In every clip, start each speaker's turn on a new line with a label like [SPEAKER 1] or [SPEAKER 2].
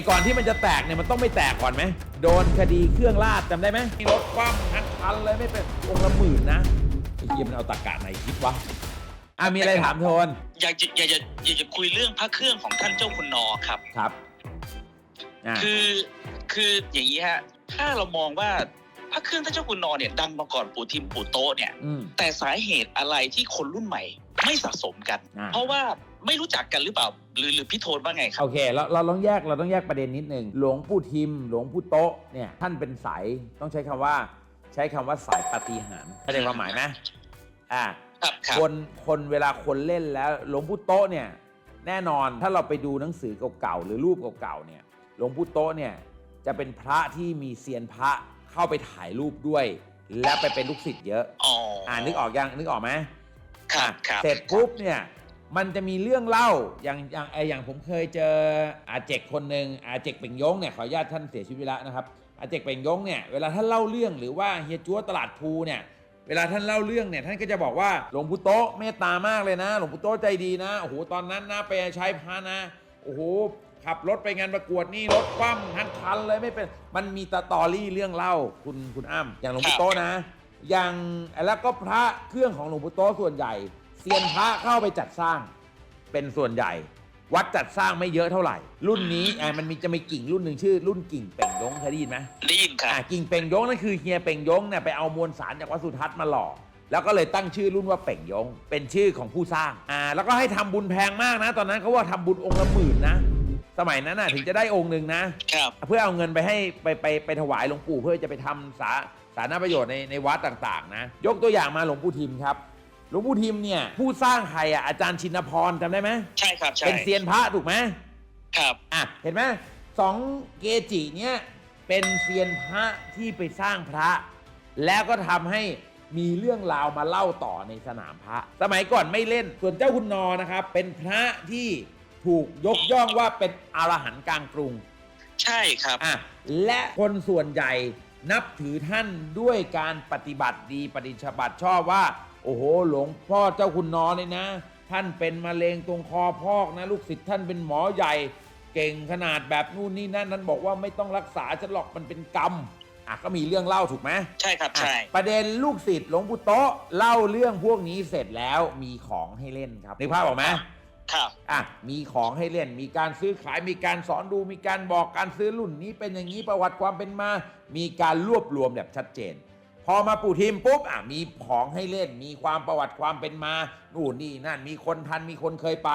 [SPEAKER 1] อ้ก่อนที่มันจะแตกเนี่ยมันต้องไม่แตกก่อนไหม โดนคดีเครื่องราชจำได้ไหมมีรถคว่ำทั้งคันเลยไม่เป็นองค์ละหมื่นนะไอ้เหี้ยมันเอาตะกะไหนคิดวะอะมีอะไรถามโทน
[SPEAKER 2] อยากจะอยากจะอยากจะคุยเรื่องพระเครื่องของท่านเจ้าคุณนอครับ
[SPEAKER 1] ครับอะ
[SPEAKER 2] คือคืออย่างนี้ฮะถ้าเรามองว่าพระเครื่องท่านเจ้าคุณนอเนี่ยดังมาก่อนปู่ทิมปู่โตะเนี่ย
[SPEAKER 1] อืม
[SPEAKER 2] แต่สาเหตุอะไรที่คนรุ่นใหม่ไม่สะสมกัน
[SPEAKER 1] อ่า
[SPEAKER 2] เพราะว่า ไม่รู้จักกันหรือเปล่า หรือหรือพี่โทนว่าไงครั
[SPEAKER 1] โอบเคเราเราต้องแยกเราต้องแยกประเด็นนิดนึงหลวงปู่ทิม หลวงปู่โตะเนี่ยท่านเป็นสายต้องใช้คำว่า ใช้คำว่าสายปาฏิหารย์เข้าใจความหมายไหมอ่า
[SPEAKER 2] ครับครับ
[SPEAKER 1] คนคนเวลาคนเล่นแล้วหลวงปู่โตะเนี่ยแน่นอนถ้าเราไปดูหนังสือเก่าๆหรือรูปเก่าๆเนี่ยหลวงปู่โตะเนี่ยจะเป็นพระที่มีเซียนพระเข้าไปถ่ายรูปด้วย และไปเป็นลูกศิษย์เยอะ
[SPEAKER 2] อ๋อ
[SPEAKER 1] อ่านึกออกยังนึกออกไหม
[SPEAKER 2] ครับ
[SPEAKER 1] อะ
[SPEAKER 2] ครับ
[SPEAKER 1] เสร็จปุ๊บเนี่ย มันจะมีเรื่องเล่าอย่างอย่างไออย่างผมเคยเจออาเจกคนหนึ่งอาเจกเป่งยงเนี่ยขออนุญาตท่านเสียชีวิตไปแล้วนะครับอาเจกเป่งยงเนี่ยเวลาท่านเล่าเรื่องหรือว่าเฮียจัวตลาดภูเนี่ยเวลาท่านเล่าเรื่องเนี่ยท่านก็จะบอกว่าหลวงปู่โตเมตตามากเลยนะ หลวงปู่โตใจดีนะโอ้โหตอนนั้นนะไปใช้พานะโอ้โหขับรถไปงานประกวดนี่รถคว่ำทั้งคันเลยไม่เป็นมันมีตตอรี่เรื่องเล่าคุณคุณอ้ำอย่างหลวงปู่โตนะ อย่างแล้วก็พระเครื่องของหลวงปู่โตส่วนใหญ่ เซียนพระเข้าไปจัดสร้างเป็นส่วนใหญ่ วัดจัดสร้างไม่เยอะเท่าไหร่ รุ่นนี้อะมันมีจะมีกิ่งรุ่นหนึ่งชื่อ รุ่นกิ่งเป่งยงเคยได้ยินไหม
[SPEAKER 2] ได้ยินครับ
[SPEAKER 1] อะกิ่งเป่งยงนั่นคือเฮียเป่งยงเนี่ยไปเอามวลสารจากวัดสุทัศน์มาหล่อแล้วก็เลยตั้งชื่อรุ่นว่าเป่งยง เป็นชื่อของผู้สร้างอ่าแล้วก็ให้ทำบุญแพงมากนะ ตอนนั้นเขาว่าทำบุญองค์ละหมื่นนะ สมัยนั้นน่ะถึงจะได้องค์หนึ่งนะ
[SPEAKER 2] ครับ
[SPEAKER 1] เพื่อเอาเงินไปให้ไปไปไปถวายหลวงปู่เพื่อจะไปทำสาสาธารณประโยชน์ในในวัดต่างๆ นะ ยกตัวอย่างมาหลวงปู่ทิมครับ หลวงปู่ทิมเนี่ยผู้สร้างใครอะอาจารย์ชินพรจำได้ไหม
[SPEAKER 2] ใช่ครับใช่
[SPEAKER 1] เป็นเซียนพระถูกไหม
[SPEAKER 2] ครับ
[SPEAKER 1] อะเห็นไหมสองเกจิเนี่ยเป็นเซียนพระที่ไปสร้างพระ แล้วก็ทำให้มีเรื่องราวมาเล่าต่อในสนามพระ สมัยก่อนไม่เล่น ส่วนเจ้าคุณนอนะครับ เป็นพระที่ถูกยกย่องว่าเป็นอรหันต์กลางกรุง
[SPEAKER 2] ใช่ครับ
[SPEAKER 1] อะและคนส่วนใหญ่นับถือท่านด้วยการปฏิบัติดีปฏิบัติชอบว่า โอ้โห หลวงพ่อเจ้าคุณนอเลยนะ ท่านเป็นมะเร็งตรงคอพอกนะ ลูกศิษย์ท่านเป็นหมอใหญ่ เก่งขนาดแบบนู่นนี่นั่นนั้นบอกว่าไม่ต้องรักษาฉันหรอกมันเป็นกรรมอะก็มีเรื่องเล่าถูกไหม
[SPEAKER 2] ใช่ครับใช่
[SPEAKER 1] อะประเด็นลูกศิษย์หลวงปู่โตะเล่าเรื่องพวกนี้เสร็จแล้วมีของให้เล่นครับนึกภาพออกไหม
[SPEAKER 2] ครับ
[SPEAKER 1] อะมีของให้เล่น มีการซื้อขาย มีการสอนดู มีการบอกการซื้อรุ่นนี้เป็นอย่างนี้ประวัติความเป็นมา มีการรวบรวมแบบชัดเจนพ อมาปู่ทิมปุ๊บอะมีของให้เล่น มีความประวัติความเป็นมานู่นนี่นั่นมีคนทันมีคนเคยไป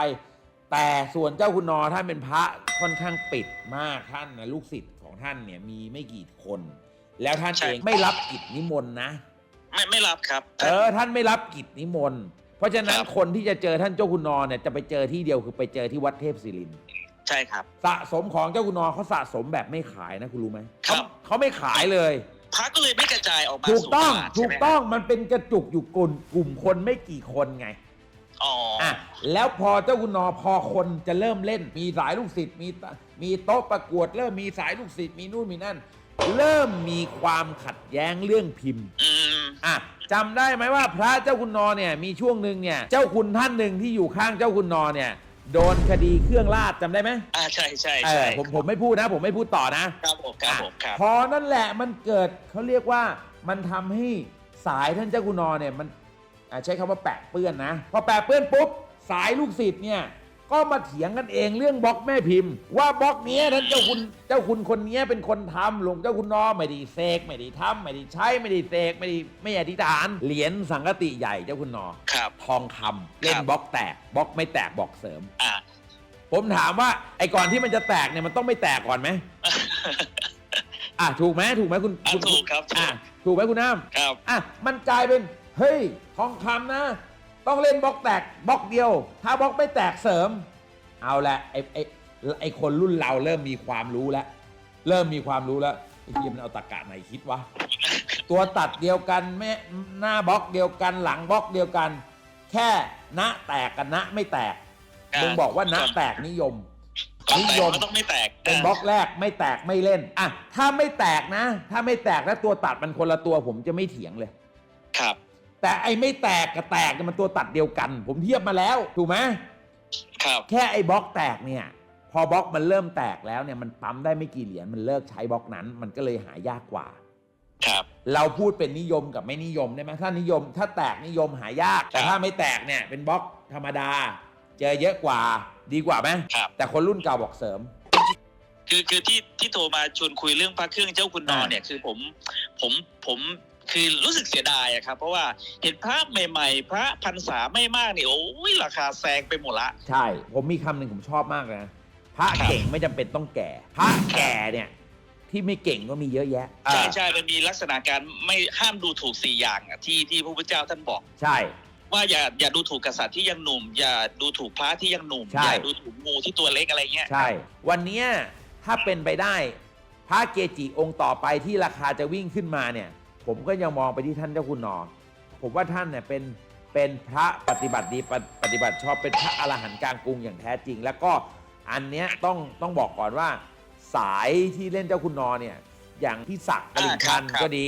[SPEAKER 1] แต่ส่วนเจ้าคุณนอท่านเป็นพระค่อนข้างปิดมากท่านนะลูกศิษย์ของท่านเนี่ยมีไม่กี่คน แล้วท่าน
[SPEAKER 2] ใช่
[SPEAKER 1] เองไม่รับกิจนิมนต์นะ
[SPEAKER 2] ไม่ไม่รับครับ
[SPEAKER 1] เออท่านไม่รับกิจนิมนต์เพราะฉะนั้น
[SPEAKER 2] ครับ
[SPEAKER 1] คนที่จะเจอท่านเจ้าคุณนอเนี่ยจะไปเจอที่เดียวคือไปเจอที่วัดเทพศิรินทร์
[SPEAKER 2] ใช่ครับ
[SPEAKER 1] สะสมของเจ้าคุณนอเขาสะสมแบบไม่ขายนะคุณรู้ไหม
[SPEAKER 2] ครับ
[SPEAKER 1] เขาเขาไม่ขายเลย
[SPEAKER 2] พระก็เลยไม่กระจายออกมา
[SPEAKER 1] ถูกต้อง
[SPEAKER 2] สู่ตลาด
[SPEAKER 1] ถู
[SPEAKER 2] ใช่
[SPEAKER 1] ก
[SPEAKER 2] ไหม
[SPEAKER 1] ต้องมันเป็นกระจุกอยู่กลุ่มกลุ่มคนไม่กี่คนไง
[SPEAKER 2] อ๋ออ
[SPEAKER 1] อะแล้วพอเจ้าคุณนอพอคนจะเริ่มเล่น มีสายลูกศิษย์มีตมีโต๊ะประกวด เริ่มมีสายลูกศิษย์มีนู่นมีนั่น เริ่มมีความขัดแย้งเรื่องพิมพ์
[SPEAKER 2] อืม
[SPEAKER 1] อะจำได้ไหมว่าพระเจ้าคุณนอเนี่ยมีช่วงหนึ่งเนี่ยเจ้าคุณท่านหนึ่งที่อยู่ข้างเจ้าคุณนอเนี่ย โดนคดีเครื่องราชจำได้ไหม
[SPEAKER 2] อ่าใช่ใช่
[SPEAKER 1] เอ
[SPEAKER 2] ใช่
[SPEAKER 1] อผมผมไม่พูดนะ ผมไม่พูดต่อนะ
[SPEAKER 2] ครับผมครับผมครับ
[SPEAKER 1] พอนั่นแหละมันเกิดเขาเรียกว่ามันทำให้สายท่านเจ้าคุณนอเนี่ยมันอะใช้คำว่าแปะเปื้อนนะ พอแปะเปื้อนปุ๊บ สายลูกศิษย์เนี่ย ก็มาเถียงกันเองเรื่องบล็อกแม่พิมพ์ ว่าบล็อกเนี้ยท่านเจ้าคุณเจ้าคุณคนเนี้ยเป็นคนทำหลวงเจ้าคุณนอไม่ได้เสกไม่ได้ทำไม่ได้ใช้ไม่ได้เสกไม่ได้ไม่อธิษฐานเหรียญสังกติใหญ่เจ้าคุณนอ
[SPEAKER 2] ครับ
[SPEAKER 1] ทองคำเล่น
[SPEAKER 2] ครับ
[SPEAKER 1] บล็อกแตกบล็อกไม่แตกบล็อกเสริม
[SPEAKER 2] อ่า
[SPEAKER 1] ผมถามว่าไอ้ก่อนที่มันจะแตกเนี่ยมันต้องไม่แตกก่อนไหมอะถูกไหมถูกไหมคุณ
[SPEAKER 2] อะ
[SPEAKER 1] คุณ
[SPEAKER 2] ถูกครับถูก
[SPEAKER 1] อะถูกไหมคุณน้
[SPEAKER 2] ครับำ
[SPEAKER 1] อะมันกลายเป็น เฮ้ย ทองคำนะ ต้องเล่นบล็อกแตกบล็อกเดียว ถ้าบล็อกไม่แตกเสริม เอาละไอ้ไอ้ไอ้คนรุ่นเราเริ่มมีความรู้แล้ว เริ่มมีความรู้แล้วไอ้เหี้ยมันเอาตะกะไหนคิดวะตัวตัดเดียวกันแม่หน้าบล็อกเดียวกันหลังบล็อกเดียวกัน แค่ณแตกกับณไม่แตก
[SPEAKER 2] อ่า
[SPEAKER 1] มึงบอกว่าณแตกนิยม
[SPEAKER 2] ต้อง
[SPEAKER 1] นิ
[SPEAKER 2] แต
[SPEAKER 1] ย
[SPEAKER 2] ก
[SPEAKER 1] ม
[SPEAKER 2] ก็ต้องไม่แตก
[SPEAKER 1] เป็นบล็อกแรกไม่แตกไม่เล่นอะถ้าไม่แตกนะ ถ้าไม่แตกแล้วตัวตัดมันคนละตัวผมจะไม่เถียงเลย
[SPEAKER 2] ครับ
[SPEAKER 1] แต่ไอ้ไม่แตกกับแตกเนี่ยมันตัวตัดเดียวกัน ผมเทียบมาแล้ว ถูกไหม
[SPEAKER 2] ครับ
[SPEAKER 1] แค่ไอ้บล็อกแตกเนี่ยพพอบล็อกมันเริ่มแตกแล้วเนี่ยมันปั๊มได้ไม่กี่เหรียญมันเลิกใช้บล็อกนั้น มันก็เลยหายากกว่า
[SPEAKER 2] ครับ
[SPEAKER 1] เราพูดเป็นนิยมกับไม่นิยมได้ไหมถ้านิยม ถ้าแตกนิยมหายาก แต่
[SPEAKER 2] ครับ
[SPEAKER 1] ถ้าไม่แตกเนี่ยเป็นบล็อกธรรมดา เจอเยอะกว่าดีกว่าไหม
[SPEAKER 2] ครับ
[SPEAKER 1] แต่คนรุ่นเก่าบอกเสริม
[SPEAKER 2] คือคือที่ที่โทรมาชวนคุยเรื่องพระเครื่องเจ้าคุณนอน
[SPEAKER 1] อ่า
[SPEAKER 2] เนี่ยคือผมผมผม คือรู้สึกเสียดายอะครับ เพราะว่าเห็นพระใหม่ๆ พระพรรษาไม่มากเนี่ยโอ้ยราคาแซงไปหมดละ
[SPEAKER 1] ใช่ ผมมีคำหนึ่งผมชอบมากเลยนะพระ
[SPEAKER 2] ครับ
[SPEAKER 1] เก่งไม่จำเป็นต้องแก่ พระแก่เนี่ยที่ไม่เก่งก็มีเยอะแยะ
[SPEAKER 2] ใช่
[SPEAKER 1] อ่า
[SPEAKER 2] ใช่มันมีลักษณะการไม่ห้ามดูถูกสี่อย่างอะที่ที่พระพุทธเจ้าท่านบอก
[SPEAKER 1] ใช่
[SPEAKER 2] ว่าอย่าอย่าดูถูกกษัตริย์ที่ยังหนุ่ม อย่าดูถูกพระที่ยังหนุ่ม
[SPEAKER 1] ใช่
[SPEAKER 2] อย่าดูถูกงูที่ตัวเล็กอะไรเงี้ย
[SPEAKER 1] ใช่ วันเนี้ยถ้าเป็นไปได้ พระเกจิองค์ต่อไปที่ราคาจะวิ่งขึ้นมาเนี่ย ผมก็ยังมองไปที่ท่านเจ้าคุณนอ ผมว่าท่านเนี่ยเป็นเป็นพระปฏิบัติดีปฏิปฏิบัติชอบเป็นพระอรหันต์กลางกรุงอย่างแท้จริง แล้วก็อันเนี้ยต้องต้องบอกก่อนว่า สายที่เล่นเจ้าคุณนอเนี่ยอย่างพี่ศักดิ์กลินพันธ์
[SPEAKER 2] อ่าครับ
[SPEAKER 1] ก็ดี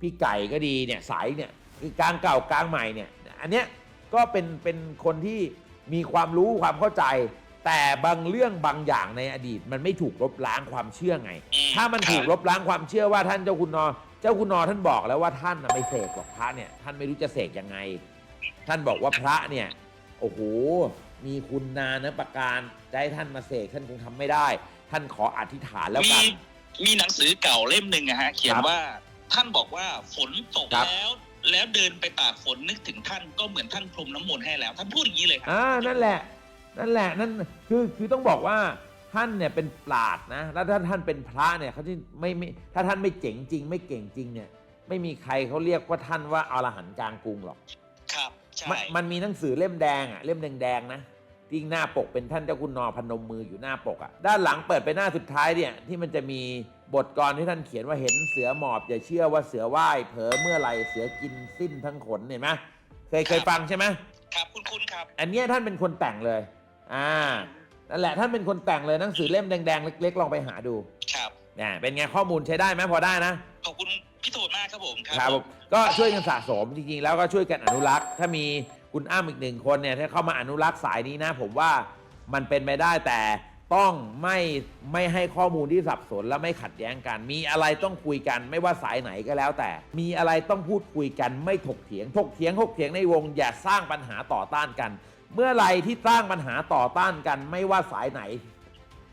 [SPEAKER 1] พี่ไก่ก็ดีเนี่ยสายเนี่ยคือกลางเก่ากลางใหม่เนี่ยอันเนี้ยก็เป็นเป็นคนที่มีความรู้ความเข้าใจ แต่บางเรื่องบางอย่างในอดีต มันไม่ถูกลบล้างความเชื่อไง
[SPEAKER 2] อื
[SPEAKER 1] ถ้ามันถูก
[SPEAKER 2] ครับ
[SPEAKER 1] ลบล้างความเชื่อว่าท่านเจ้าคุณนอ เจ้าคุณนอท่านบอกแล้วว่าท่านน่ะไม่เสกหรอกพระเนี่ยท่านไม่รู้จะเสกยังไง ท่านบอกว่าพระเนี่ยโอ้โหมีคุณนานะประการจะให้ท่านมาเสกท่านคงทำไม่ได้ ท่านขออธิษฐานแล้ว
[SPEAKER 2] มี
[SPEAKER 1] กัน
[SPEAKER 2] มีหนังสือเก่าเล่มหนึ่งอะฮะเขียน
[SPEAKER 1] ครับ
[SPEAKER 2] ว่าท่านบอกว่าฝนตก
[SPEAKER 1] ครับ
[SPEAKER 2] แล้ว แล้วเดินไปตากฝนนึกถึงท่านก็เหมือนท่านพรมน้ำมนต์ให้แล้ว ท่านพูดอย่างนี้เลยครั
[SPEAKER 1] อ่านั่นแหละ นั่นแหละนั่นคือคือต้องบอกว่า ท่านเนี่ยเป็นปราดนะแล้วถ้าท่านเป็นพระเนี่ยเขาที่ไม่ไม่ถ้าท่านไม่เจ๋งจริง ไม่เก่งจริงเนี่ย ไม่มีใครเขาเรียกว่าท่านว่าอรหันต์กลางกรุงหรอก
[SPEAKER 2] ครับใช่
[SPEAKER 1] มันมันมีหนังสือเล่มแดงอะเล่มแดงๆนะที่หน้าปกเป็นท่านเจ้าคุณนอพนมมืออยู่หน้าปกอะด้านหลังเปิดไปหน้าสุดท้ายเนี่ยที่มันจะมีบทกรที่ท่านเขียนว่าเห็นเสือหมอบอย่าเชื่อว่าเสือว่ายเผลอเมื่อไหร่เสือกินสิ้นทั้งขนเห็นไหมเคยเคยฟังใช่ไหม
[SPEAKER 2] ครับ คุณคุณครับ
[SPEAKER 1] อันเนี้ยท่านเป็นคนแต่งเลย อ่า นั่นแหละท่านเป็นคนแต่งเลยหนังสือเล่มแดงๆเล็กๆลองไปหาดู
[SPEAKER 2] ครับ
[SPEAKER 1] เนี่ยเป็นไงข้อมูลใช้ได้ไหมพอได้นะ
[SPEAKER 2] ขอบคุณพี่โทนมากครับผมครั
[SPEAKER 1] ครับผมก็ช่วยกันสะสมจริงๆ แล้วก็ช่วยกันอนุรักษ์ ถ้ามีคุณอ้ำอีกหนึ่งคนเนี่ยถ้าเข้ามาอนุรักษ์สายนี้นะ ผมว่ามันเป็นไปได้แต่ต้องไม่ไม่ให้ข้อมูลที่สับสนและไม่ขัดแย้งกัน มีอะไรต้องคุยกันไม่ว่าสายไหนก็แล้ว แต่ มีอะไรต้องพูดคุยกันไม่ถกเถียงถกเถียงถกเถียงในวงอย่าสร้างปัญหาต่อต้านกัน เมื่อไหรที่สร้างปัญหาต่อต้านกันไม่ว่าสายไหน